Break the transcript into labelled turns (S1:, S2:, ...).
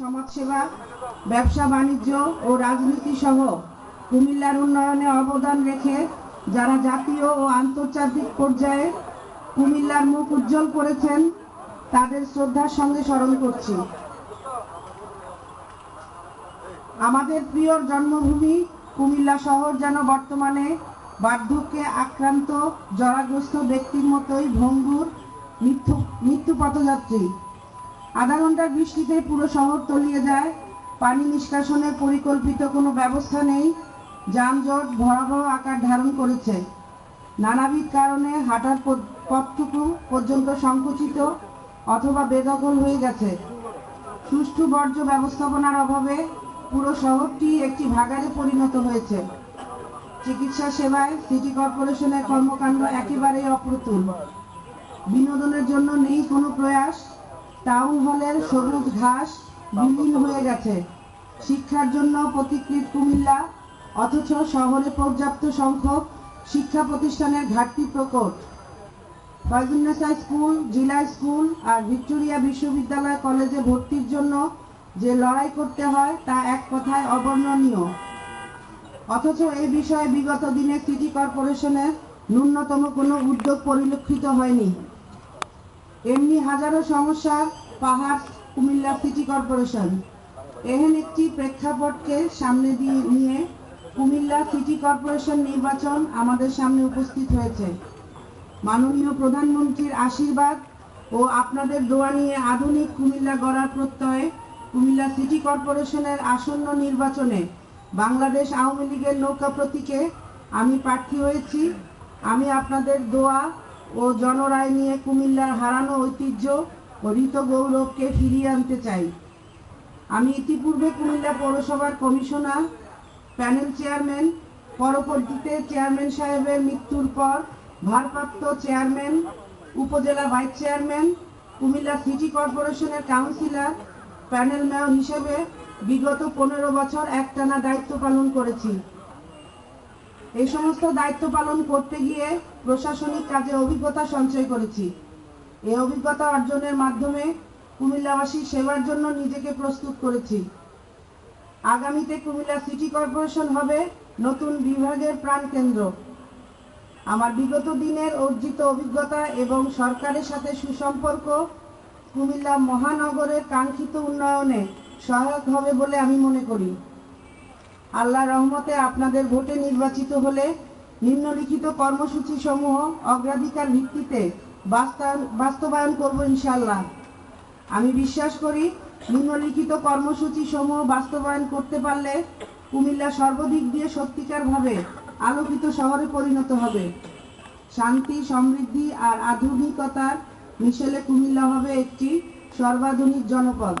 S1: সমাজসেবা, ব্যবসা, বাণিজ্য ও রাজনীতি সহ কুমিল্লার উন্নয়নে অবদান রেখে যারা জাতীয় ও আন্তর্জাতিক পর্যায়ে কুমিল্লার মুখ উজ্জ্বল করেছেন, তাদের শ্রদ্ধার সঙ্গে স্মরণ করছি। আমাদের প্রিয় জন্মভূমি কুমিল্লা শহর যেন বর্তমানে বার্ধক্যে আক্রান্ত, জরাগ্রস্ত ব্যক্তির মতোই ভঙ্গুর মৃত্যু মৃত্যু পথযাত্রী আধা ঘণ্টার বৃষ্টিতে পুরো শহর তলিয়ে যায়। পানি নিষ্কাশনের পরিকল্পিত কোনো ব্যবস্থা নেই। যানজট ভয়াবহ আকার ধারণ করেছে। নানাবিধ কারণে হাঁটার পথ- পথটুকু পর্যন্ত সংকুচিত অথবা বেদখল হয়ে গেছে। সুষ্ঠু বর্জ্য ব্যবস্থাপনার অভাবে পুরো শহরটি একটি ভাগারে পরিণত হয়েছে। চিকিৎসা সেবায় সিটি কর্পোরেশনের কর্মকাণ্ড একেবারেই অপ্রতুল। বিনোদনের জন্য নেই কোনো প্রয়াস। টাউন হলের সবুজ ঘাস বিলীন হয়ে গেছে। শিক্ষার জন্য প্রতিকৃত কুমিল্লা, অথচ শহরে পর্যাপ্ত সংখ্যক শিক্ষা প্রতিষ্ঠানের ঘাটতি প্রকট। ফয়জুন্নেসা স্কুল, জিলা স্কুল আর ভিক্টোরিয়া বিশ্ববিদ্যালয় কলেজে ভর্তির জন্য যে লড়াই করতে হয় তা এক কথায় অবর্ণনীয়। অথচ এই বিষয়ে বিগত দিনে সিটি কর্পোরেশনের ন্যূনতম কোনো উদ্যোগ পরিলক্ষিত হয়নি। এমনি হাজারো সমস্যার পাহাড় কুমিল্লা সিটি কর্পোরেশন। এহেন একটি প্রেক্ষাপটকে সামনে দিয়ে নিয়ে কুমিল্লা সিটি কর্পোরেশন নির্বাচন আমাদের সামনে উপস্থিত হয়েছে। মাননীয় প্রধানমন্ত্রীর আশীর্বাদ ও আপনাদের দোয়া নিয়ে আধুনিক কুমিল্লা গড়ার প্রত্যয়ে কুমিল্লা সিটি কর্পোরেশনের আসন্ন নির্বাচনে বাংলাদেশ আওয়ামী লীগের নৌকা প্রতীকে আমি প্রার্থী হয়েছি। আমি আপনাদের দোয়া ও জনরায় নিয়ে কুমিল্লার হারানো ঐতিহ্য ও গৌরবকে ফিরিয়ে আনতে চাই। আমি ইতিপূর্বে কুমিল্লা পৌরসভার কমিশনার, প্যানেল চেয়ারম্যান, পরবর্তীতে চেয়ারম্যান সাহেবের মৃত্যুর পর ভারপ্রাপ্ত chairman, upazila vice chairman, Comilla city কর্পোরেশনের কাউন্সিলর, প্যানেল মেয়র হিসেবে বিগত পনেরো বছর একটানা দায়িত্ব পালন করেছি। এই সমস্ত দায়িত্ব পালন করতে গিয়ে প্রশাসনিক কাজে অভিজ্ঞতা সঞ্চয় করেছি। এই অভিজ্ঞতা অর্জনের মাধ্যমে কুমিল্লাবাসীর সেবার জন্য নিজেকে প্রস্তুত করেছি। আগামীতে কুমিল্লা সিটি কর্পোরেশন হবে নতুন বিভাগের প্রাণকেন্দ্র আমার বিগত দিনের অর্জিত অভিজ্ঞতা এবং সরকারের সাথে সুসম্পর্ক কুমিল্লা মহানগরের কাঙ্ক্ষিত উন্নয়নে সহায়ক হবে বলে আমি মনে করি। আল্লাহ রহমতে আপনাদের ভোটে নির্বাচিত হলে নিম্নলিখিত কর্মসূচি সমূহ অগ্রাধিকার ভিত্তিতে বাস্তবায়ন করব ইনশাল্লাহ আমি বিশ্বাস করি নিম্নলিখিত কর্মসূচি সমূহ বাস্তবায়ন করতে পারলে কুমিল্লা সর্বদিক দিয়ে সত্যিকারভাবে আলোকিত শহরে পরিণত হবে। শান্তি, সমৃদ্ধি আর আধুনিকতার মিশেলে কুমিল্লা হবে একটি সর্বাধুনিক জনপদ।